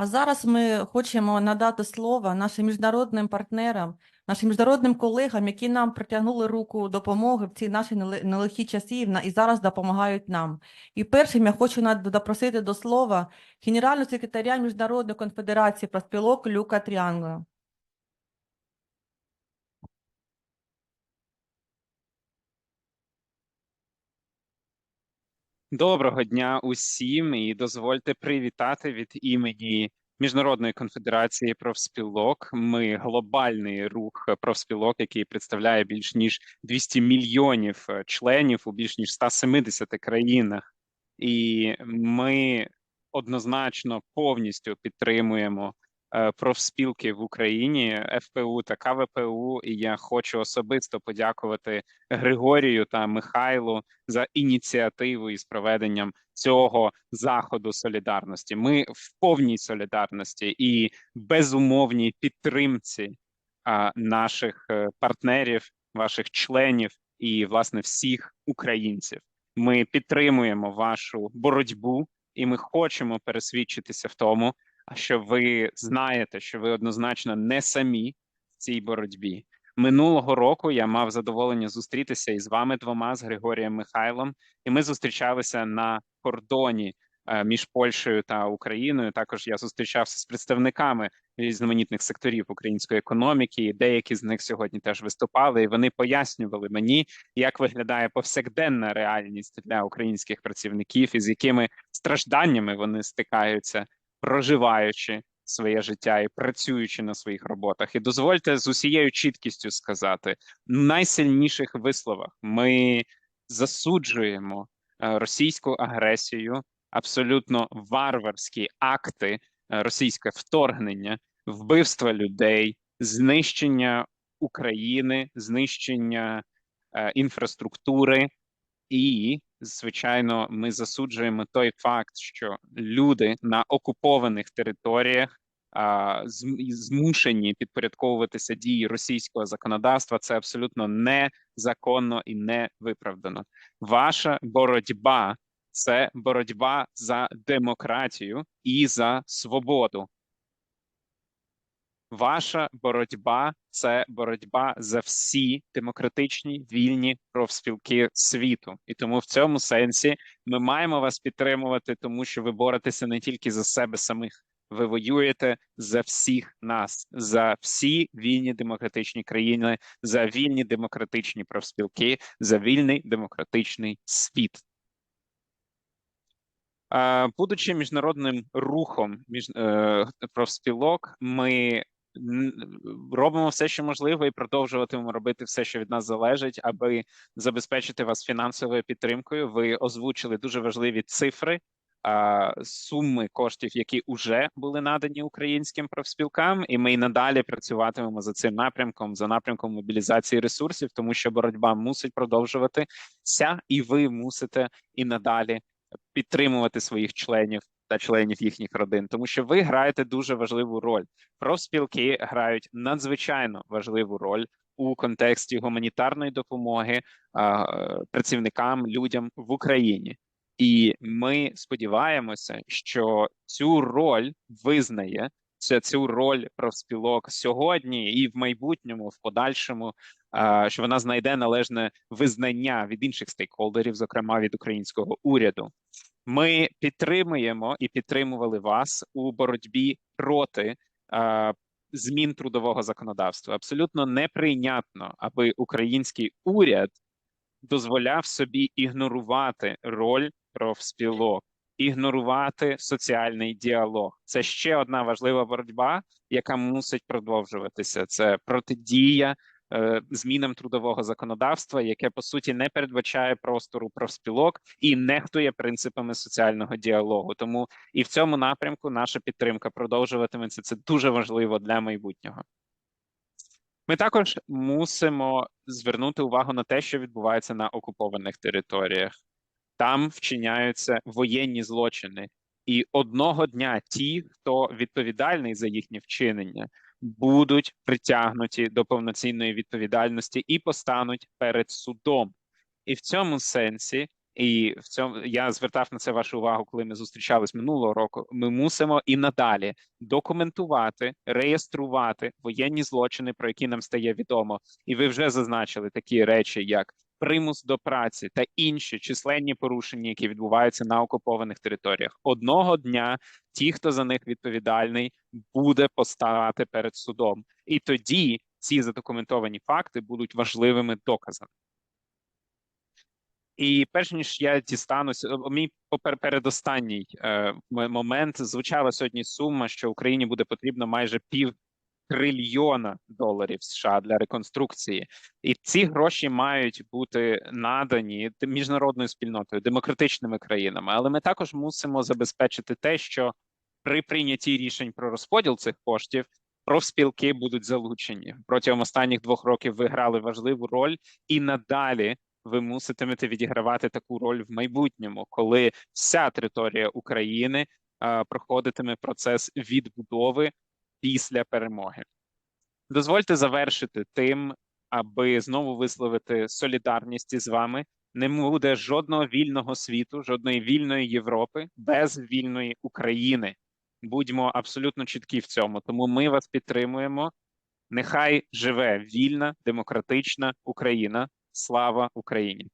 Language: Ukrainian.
А зараз ми хочемо надати слово нашим міжнародним партнерам, нашим міжнародним колегам, які нам протягнули руку допомоги в ці наші нелегкі часи і зараз допомагають нам. І першим я хочу допросити до слова генерального секретаря Міжнародної конфедерації профспілок Люка Тріангло. Доброго дня усім і дозвольте привітати від імені Міжнародної конфедерації профспілок. Ми глобальний рух профспілок, який представляє більш ніж 200 мільйонів е, членів у більш ніж 170 країнах, і ми однозначно повністю підтримуємо профспілки в Україні, ФПУ та КВПУ. І я хочу особисто подякувати Григорію та Михайлу за ініціативу із проведенням цього заходу солідарності. Ми в повній солідарності і безумовній підтримці наших е, партнерів, ваших членів і власне всіх українців. Ми підтримуємо вашу боротьбу, і ми хочемо пересвідчитися в тому, що ви знаєте, що ви однозначно не самі в цій боротьбі. Минулого року я мав задоволення зустрітися із вами двома з Григорієм Михайлом, і ми зустрічалися на кордоні е, між Польщею та Україною. Також я зустрічався з представниками різноманітних секторів української економіки. і Деякі з них сьогодні теж виступали, і вони пояснювали мені, як виглядає повсякденна реальність для українських працівників, і з якими стражданнями вони стикаються, проживаючи своє життя і працюючи на своїх роботах. І дозвольте з усією чіткістю сказати найсильніших висловах ми засуджуємо е, російську агресію, абсолютно варварські акти, е, російське вторгнення, вбивства людей, знищення України, знищення е, інфраструктури. І, звичайно, ми засуджуємо той факт, що люди на окупованих територіях а, змушені підпорядковуватися дії російського законодавства. Це абсолютно незаконно і не виправдано. Ваша боротьба це боротьба за демократію і за свободу. Ваша боротьба це боротьба за всі демократичні вільні профспілки світу, і тому в цьому сенсі ми маємо вас підтримувати, тому що ви боретеся не тільки за себе самих, ви воюєте за всіх нас, за всі вільні демократичні країни, за вільні демократичні профспілки, за вільний демократичний світ. Будучи міжнародним рухом між е, профспілок, ми робимо все, що можливо, і продовжуватимемо робити все, що від нас залежить, аби забезпечити вас фінансовою підтримкою. Ви озвучили дуже важливі цифри. Суми коштів, які вже були надані українським профспілкам, і ми й надалі працюватимемо за цим напрямком, за напрямком мобілізації ресурсів, тому що боротьба мусить продовжуватися, і ви мусите і надалі підтримувати своїх членів та членів їхніх родин, тому що ви граєте дуже важливу роль. Профспілки грають надзвичайно важливу роль у контексті гуманітарної допомоги а, працівникам, людям в Україні. І ми сподіваємося, що цю роль визнає цю роль профспілок сьогодні і в майбутньому, в подальшому, що вона знайде належне визнання від інших стейкхолдерів, зокрема від українського уряду. Ми підтримуємо і підтримували вас у боротьбі проти змін трудового законодавства. Абсолютно неприйнятно, аби український уряд дозволяв собі ігнорувати роль профспілок, ігнорувати соціальний діалог. Це ще одна важлива боротьба, яка мусить продовжуватися. Це протидія е, змінам трудового законодавства, яке по суті не передбачає простору профспілок і нехтує принципами соціального діалогу. Тому і в цьому напрямку наша підтримка продовжуватиметься. Це дуже важливо для майбутнього. Ми також мусимо звернути увагу на те, що відбувається на окупованих територіях. Там вчиняються воєнні злочини, і одного дня ті, хто відповідальний за їхнє вчинення, будуть притягнуті до повноцінної відповідальності і постануть перед судом. І в цьому сенсі І в цьому я звертав на це вашу увагу, коли ми зустрічались минулого року. Ми мусимо і надалі документувати, реєструвати воєнні злочини, про які нам стає відомо. І ви вже зазначили такі речі, як примус до праці та інші численні порушення, які відбуваються на окупованих територіях. Одного дня ті, хто за них відповідальний, буде поставати перед судом, і тоді ці задокументовані факти будуть важливими доказами. І перш ніж я дістануся, мій передостанній е, момент звучала сьогодні сума, що Україні буде потрібно майже пів трильйона доларів США для реконструкції, і ці гроші мають бути надані міжнародною спільнотою, демократичними країнами. Але ми також мусимо забезпечити те, що при прийнятті рішень про розподіл цих коштів профспілки будуть залучені протягом останніх двох років. Ви грали важливу роль і надалі ви муситимете відігравати таку роль в майбутньому, коли вся територія України е, проходитиме процес відбудови після перемоги. Дозвольте завершити тим, аби знову висловити солідарність із вами. Не буде жодного вільного світу, жодної вільної Європи без вільної України. Будьмо абсолютно чіткі в цьому. Тому ми вас підтримуємо. Нехай живе вільна демократична Україна. Слава Україні!